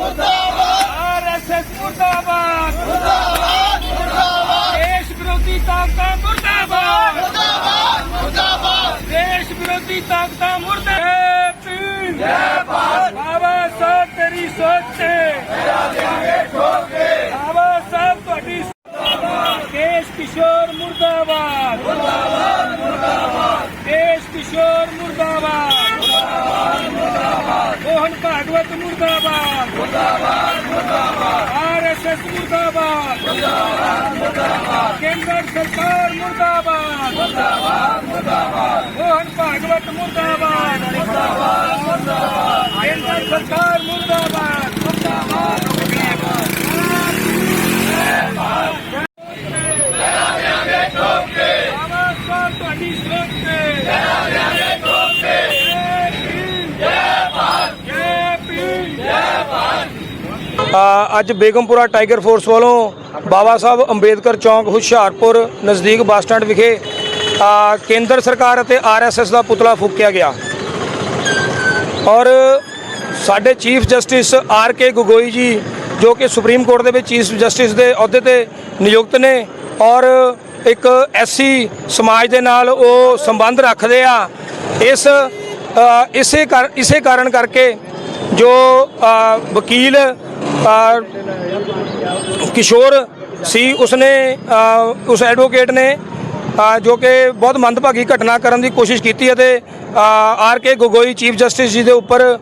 RSS ਮੁਰਦਾਬਾਦ ਮੁਰਦਾਬਾਦ ਮੁਰਦਾਬਾਦ ਦੇਸ਼ ਵਿਰੋਧੀ ਤਾਕਤਾਂ ਮੁਰਦਾਬਾਦ ਮੁਰਦਾਬਾਦ ਮੁਰਦਾਬਾਦ ਦੇਸ਼ ਵਿਰੋਧੀ ਤਾਕਤਾਂ ਮੁਰਦਾਬਾਦ ਜੈ ਭਾਰਤ ਬਾਬਾ ਸਾਹਿਬ ਤੇਰੀ ਸੋਚ ਤੇ ਮੇਰਾ ਦੇਾਂਗੇ ਠੋਕ ਕੇ ਬਾਬਾ ਸਾਹਿਬ ਤੁਹਾਡੀ ਦੇਸ਼ ਕਿਸ਼ੋਰ ਮੁਰਦਾਬਾਦ ਮੁਰਦਾਬਾਦ ਮੁਰਦਾਬਾਦ ਦੇਸ਼ ਕਿਸ਼ੋਰ ਮੁਰਦਾਬਾਦ ਮੁਰਦਾਬਾਦ ਮੁਰਦਾਬਾਦ ਮੋਹਨ ਭਾਗਵਤ ਮੁਰਦਾਬਾਦ। ਮੁਰਦਾਬਾਦ ਮੁਰਦਾਬਾਦ। ਆਰਐਸਐਸ ਮੁਰਦਾਬਾਦ। ਮੁਰਦਾਬਾਦ ਮੁਰਦਾਬਾਦ। ਕੇਂਦਰ ਸਰਕਾਰ ਮੁਰਦਾਬਾਦ। ਮੁਰਦਾਬਾਦ ਮੁਰਦਾਬਾਦ। ਮੋਹਨ ਭਾਗਵਤ ਮੁਰਦਾਬਾਦ। ਮੁਰਦਾਬਾਦ ਮੁਰਦਾਬਾਦ। ਕੇਂਦਰ ਸਰਕਾਰ ਮੁਰਦਾਬਾਦ ਬਾਬਾ ਸਾਹਿਬ ਤੁਹਾਡੀ ਸੋਚ ਤੇ ਜੈ ਜੈ ਠੋਕ ਕੇ ਜੈ ਭਾਰਤ ਜੈ ਭੀਮ ਜੈ ਅ, ਅੱਜ ਬੇਗਮਪੁਰਾ ਟਾਈਗਰ ਫੋਰਸ ਵੱਲੋਂ ਬਾਬਾ ਸਾਹਿਬ ਅੰਬੇਦਕਰ ਚੌਂਕ ਹੁਸ਼ਿਆਰਪੁਰ ਨਜ਼ਦੀਕ ਬੱਸ ਸਟੈਂਡ ਵਿਖੇ ਕੇਂਦਰ ਸਰਕਾਰ ਅਤੇ ਆਰਐਸਐਸ ਦਾ ਪੁਤਲਾ ਫੂਕਿਆ ਗਿਆ। ਔਰ ਸਾਡੇ chief justice R K Gogoi ji, ਜੋ ਕਿ ਸੁਪਰੀਮ ਕੋਰਟ ਦੇ ਵਿੱਚ ਚੀਫ ਜਸਟਿਸ ਦੇ ਅਹੁਦੇ ਤੇ ਨਿਯੁਕਤ ਨੇ, ਔਰ ਇੱਕ ਐਸਸੀ ਸਮਾਜ ਦੇ ਨਾਲ ਉਹ ਸੰਬੰਧ ਰੱਖਦੇ ਆ, ਇਸ ਇਸੇ ਕਰ, ਇਸੇ ਕਾਰਨ ਕਰਕੇ ਜੋ ਵਕੀਲ ਕਿਸ਼ੋਰ ਸੀ, ਉਸਨੇ ਉਸ ਐਡਵੋਕੇਟ ਨੇ ਜੋ ਕਿ ਬਹੁਤ ਮੰਦਭਾਗੀ ਘਟਨਾ ਕਰਨ ਦੀ ਕੋਸ਼ਿਸ਼ ਕੀਤੀ ਅਤੇ R K Gogoi, chief justice ji ਦੇ ਉੱਪਰ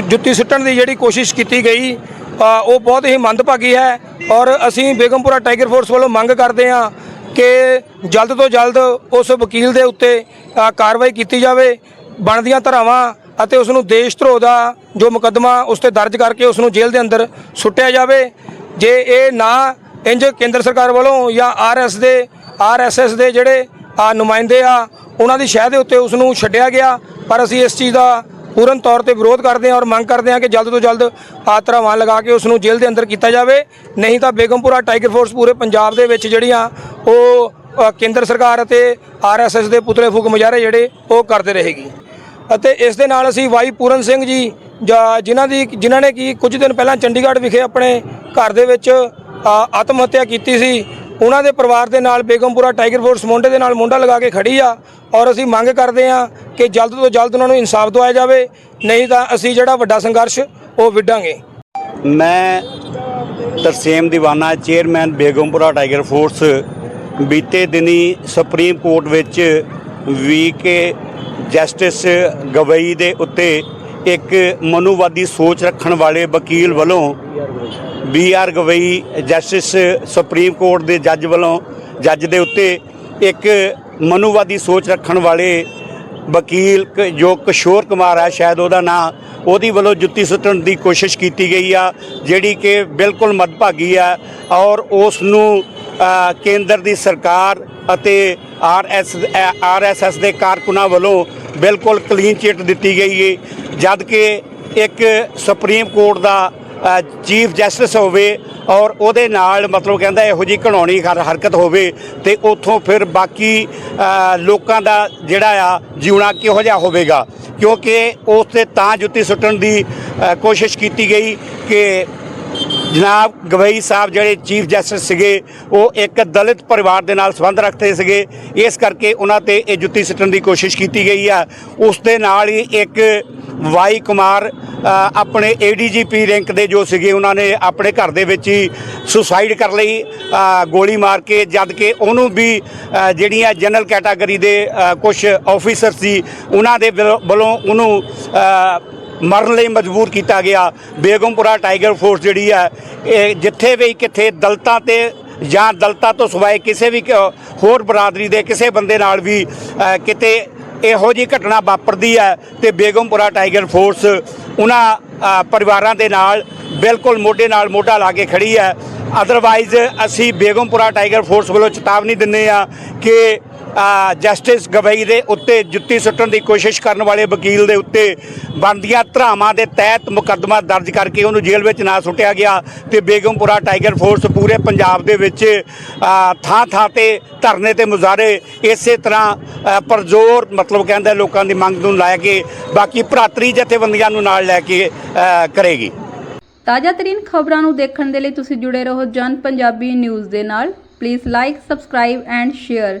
ਜੁੱਤੀ ਸੁੱਟਣ ਦੀ ਜਿਹੜੀ ਕੋਸ਼ਿਸ਼ ਕੀਤੀ ਗਈ ਉਹ ਬਹੁਤ ਹੀ ਮੰਦਭਾਗੀ ਹੈ ਔਰ ਅਸੀਂ ਬੇਗਮਪੁਰਾ ਟਾਈਗਰ ਫੋਰਸ ਵੱਲੋਂ ਮੰਗ ਕਰਦੇ ਹਾਂ ਕਿ ਜਲਦ ਤੋਂ ਜਲਦ ਉਸ ਵਕੀਲ ਦੇ ਉੱਤੇ ਕਾਰਵਾਈ ਕੀਤੀ ਜਾਵੇ, ਬਣਦੀਆਂ ਧਰਾਵਾਂ ਅਤੇ ਉਸ ਨੂੰ ਦੇਸ਼ ਧਰੋਹ ਦਾ ਜੋ ਮੁਕੱਦਮਾ ਉਸ ਤੇ ਦਰਜ ਕਰਕੇ ਉਸ ਨੂੰ ਜੇਲ੍ਹ ਦੇ ਅੰਦਰ ਸੁੱਟਿਆ ਜਾਵੇ, ਜੇ ਇਹ ਨਾ ਇੰਜ ਕੇਂਦਰ ਸਰਕਾਰ ਵੱਲੋਂ ਜਾਂ ਆਰਐਸ ਦੇ ਆਰਐਸਐਸ ਦੇ ਜਿਹੜੇ ਆ ਨੁਮਾਇੰਦੇ ਆ, ਉਹਨਾਂ ਦੀ ਸ਼ਹਿ ਦੇ ਉੱਤੇ ਉਸ ਨੂੰ ਛੱਡਿਆ ਗਿਆ। ਪਰ ਅਸੀਂ ਇਸ ਚੀਜ਼ ਦਾ ਪੂਰਨ ਤੌਰ ਤੇ ਵਿਰੋਧ ਕਰਦੇ ਹਾਂ ਔਰ ਮੰਗ ਕਰਦੇ ਹਾਂ ਕਿ ਜਲਦ ਤੋਂ ਜਲਦ ਆ ਲਗਾ ਕੇ ਉਸ ਨੂੰ ਜੇਲ੍ਹ ਦੇ ਅੰਦਰ ਕੀਤਾ ਜਾਵੇ। ਨਹੀਂ ਤਾਂ ਬੇਗਮਪੁਰਾ ਟਾਈਗਰ ਫੋਰਸ ਪੂਰੇ ਪੰਜਾਬ ਦੇ ਵਿੱਚ ਜਿਹੜੀਆਂ ਉਹ ਕੇਂਦਰ ਸਰਕਾਰ ਅਤੇ ਆਰਐਸਐਸ ਦੇ ਪੁਤਲੇ ਫੂਕ ਮੁਜ਼ਾਹਰੇ ਜਿਹੜੇ ਉਹ ਕਰਦੇ ਰਹੇਗੀ। ਅਤੇ ਇਸ ਦੇ ਨਾਲ ਅਸੀਂ ਵਾਈ ਪੂਰਨ ਸਿੰਘ ਜੀ, ਜਾਂ ਜਿਨ੍ਹਾਂ ਦੀ, ਜਿਨ੍ਹਾਂ ਨੇ ਕੀ ਕੁਝ ਦਿਨ ਪਹਿਲਾਂ ਚੰਡੀਗੜ੍ਹ ਵਿਖੇ ਆਪਣੇ ਘਰ ਦੇ ਵਿੱਚ ਆਤਮ ਹੱਤਿਆ ਕੀਤੀ ਸੀ, ਉਹਨਾਂ ਦੇ ਪਰਿਵਾਰ ਦੇ ਨਾਲ ਬੇਗਮਪੁਰਾ ਟਾਈਗਰ ਫੋਰਸ ਮੁੰਡੇ ਦੇ ਨਾਲ ਮੁੰਡਾ ਲਗਾ ਕੇ ਖੜੀ ਆ ਔਰ ਅਸੀਂ ਮੰਗ ਕਰਦੇ ਆ ਕਿ ਜਲਦ ਤੋਂ ਜਲਦ ਉਹਨਾਂ ਨੂੰ ਇਨਸਾਫ ਦਵਾਇਆ ਜਾਵੇ, ਨਹੀਂ ਤਾਂ ਅਸੀਂ ਜਿਹੜਾ ਵੱਡਾ ਸੰਘਰਸ਼ ਉਹ ਵਿੱਢਾਂਗੇ। ਮੈਂ Tarsem Deewana, chairman Begampura tiger force, ਬੀਤੇ ਦਿਨੀ ਸੁਪਰੀਮ ਕੋਰਟ ਵਿੱਚ ਵੀ ਕੇ ਜਸਟਿਸ ਗਵਈ ਦੇ ਉੱਤੇ ਇੱਕ ਮਨੁਵਾਦੀ ਸੋਚ ਰੱਖਣ ਵਾਲੇ ਵਕੀਲ ਵੱਲੋਂ B R Gavai, justice supreme court ਦੇ ਜੱਜ ਵੱਲੋਂ, ਜੱਜ ਦੇ ਉੱਤੇ ਇੱਕ ਮਨੁਵਾਦੀ ਸੋਚ ਰੱਖਣ ਵਾਲੇ ਵਕੀਲ ਕ- ਜੋ ਕਿਸ਼ੋਰ ਕੁਮਾਰ ਹੈ ਸ਼ਾਇਦ ਉਹਦਾ ਨਾਂ, ਉਹਦੀ ਵੱਲੋਂ ਜੁੱਤੀ ਸੁੱਟਣ ਦੀ ਕੋਸ਼ਿਸ਼ ਕੀਤੀ ਗਈ ਆ, ਜਿਹੜੀ ਕਿ ਬਿਲਕੁਲ ਮਦਭਾਗੀ ਆ ਔਰ ਉਸ ਨੂੰ ਕੇਂਦਰ ਦੀ ਸਰਕਾਰ ਅਤੇ R S R S S ਦੇ ਕਾਰਕੁਨਾਂ ਵੱਲੋਂ ਬਿਲਕੁਲ ਕਲੀਨ ਚਿੱਟ ਦਿੱਤੀ ਗਈ ਹੈ ਜਦ ਕਿ ਇੱਕ ਸੁਪਰੀਮ ਕੋਰਟ ਦਾ ਚੀਫ ਜਸਟਿਸ ਹੋਵੇ ਔਰ ਉਹਦੇ ਨਾਲ ਮਤਲਬ ਕਹਿੰਦਾ ਇਹੋ ਜੀ ਘਣਾਉਣੀ ਹਰ- ਹਰਕਤ ਹੋਵੇ ਤੇ ਉਥੋਂ ਫਿਰ ਬਾਕੀ ਲੋਕਾਂ ਦਾ ਜਿਹੜਾ ਆ ਜਿਉਣਾ ਕਿਹੋ ਜਿਹਾ ਹੋਵੇਗਾ, ਕਿਉਂਕਿ ਉਸ ਤੇ ਤਾਂ ਜੁੱਤੀ ਸੁੱਟਣ ਦੀ ਕੋਸ਼ਿਸ਼ ਕੀਤੀ ਗਈ ਕਿ ਜਨਾਬ ਗਵਈ ਸਾਹਿਬ ਜਿਹੜੇ ਚੀਫ ਜਸਟਿਸ ਸੀਗੇ ਉਹ ਇੱਕ ਦਲਿਤ ਪਰਿਵਾਰ ਦੇ ਨਾਲ ਸੰਬੰਧ ਰੱਖਦੇ ਸੀਗੇ। ਇਸ ਕਰਕੇ ਉਹਨਾਂ ਤੇ ਇਹ ਜੁੱਤੀ ਸਿੱਟਣ ਦੀ ਕੋਸ਼ਿਸ਼ ਕੀਤੀ ਗਈ ਆ। ਉਸ ਦੇ ਨਾਲ ਹੀ ਇੱਕ ਵਾਈ ਕੁਮਾਰ ਅ, ਆਪਣੇ ਏਡੀਜੀਪੀ ਰੈਂਕ ਦੇ ਜੋ ਸੀਗੇ ਉਹਨਾਂ ਨੇ ਆਪਣੇ ਘਰ ਦੇ ਵਿੱਚ ਹੀ ਸੁਸਾਈਡ ਕਰ ਲਈ ਗੋਲੀ ਮਾਰ ਕੇ ਜਦ ਕਿ ਉਹਨੂੰ ਵੀ ਜਿਹੜੀਆਂ ਜਨਰਲ ਕੈਟਾਗਰੀ ਦੇ ਕੁਝ ਆਫੀਸਰ ਸੀ ਉਹਨਾਂ ਦੇ ਵੱਲੋਂ ਵੱਲੋਂ ਉਹਨੂੰ ਮਰਨ ਲਈ ਮਜਬੂਰ ਕੀਤਾ ਗਿਆ। ਬੇਗਮਪੁਰਾ ਟਾਈਗਰ ਫੋਰਸ ਜਿਹੜੀ ਹੈ, ਇਹ ਜਿੱਥੇ ਵੀ ਕਿੱਥੇ ਦਲਤਾਂ ਤੇ ਜਾਂ ਦਲਤਾਂ ਤੋਂ ਸਿਵਾਏ ਕਿਸੇ ਵੀ ਕ- ਹੋਰ ਬਰਾਦਰੀ ਦੇ ਕਿਸੇ ਬੰਦੇ ਨਾਲ ਵੀ ਕਿਤੇ ਇਹੋ ਜੀ ਘਟਨਾ ਵਾਪਰਦੀ ਹੈ ਤੇ ਬੇਗਮਪੁਰਾ ਟਾਈਗਰ ਫੋਰਸ ਉਹਨਾਂ ਪਰਿਵਾਰਾਂ ਦੇ ਨਾਲ ਬਿਲਕੁਲ ਮੋਢੇ ਨਾਲ ਮੋਢਾ ਲਾ ਕੇ ਖੜੀ ਹੈ। ਅਦਰਵਾਈਜ਼ ਅਸੀਂ ਬੇਗਮਪੁਰਾ ਟਾਈਗਰ ਫੋਰਸ ਵੱਲੋਂ ਚੇਤਾਵਨੀ ਦਿੰਦੇ ਆ ਕਿ ਜਸਟਿਸ ਗਵਈ ਦੇ ਉੱਤੇ ਜੁੱਤੀ ਸੁੱਟਣ ਦੀ ਕੋਸ਼ਿਸ਼ ਕਰਨ ਵਾਲੇ ਵਕੀਲ ਦੇ ਉੱਤੇ ਬਣਦੀਆਂ ਧਰਾਵਾਂ ਦੇ ਤਹਿਤ ਮੁਕੱਦਮਾ ਦਰਜ ਕਰਕੇ ਉਹਨੂੰ ਜੇਲ੍ਹ ਵਿੱਚ ਨਾ ਸੁੱਟਿਆ ਗਿਆ ਤੇ ਬੇਗਮਪੁਰਾ ਟਾਈਗਰ ਫੋਰਸ ਪੂਰੇ ਪੰਜਾਬ ਦੇ ਵਿੱਚ ਥਾਂ ਥਾਂ ਤੇ ਧਰਨੇ ਤੇ ਮੁਜ਼ਾਹਰੇ ਇਸੇ ਤਰ੍ਹਾਂ ਪਰਜ਼ੋਰ ਮਤਲਬ ਕਹਿੰਦਾ ਲੋਕਾਂ ਦੀ ਮੰਗ ਨੂੰ ਲੈ ਕੇ ਬਾਕੀ ਭਰਾਤਰੀ ਜਥੇਬੰਦੀਆਂ ਨੂੰ ਨਾਲ ਲੈ ਕੇ ਕਰੇਗੀ। ਤਾਜ਼ਾ ਤਰੀਨ ਖਬਰਾਂ ਨੂੰ ਦੇਖਣ ਦੇ ਲਈ ਤੁਸੀਂ ਜੁੜੇ ਰਹੋ ਜਨ ਪੰਜਾਬੀ ਨਿਊਜ਼ ਦੇ ਨਾਲ। Please like subscribe and share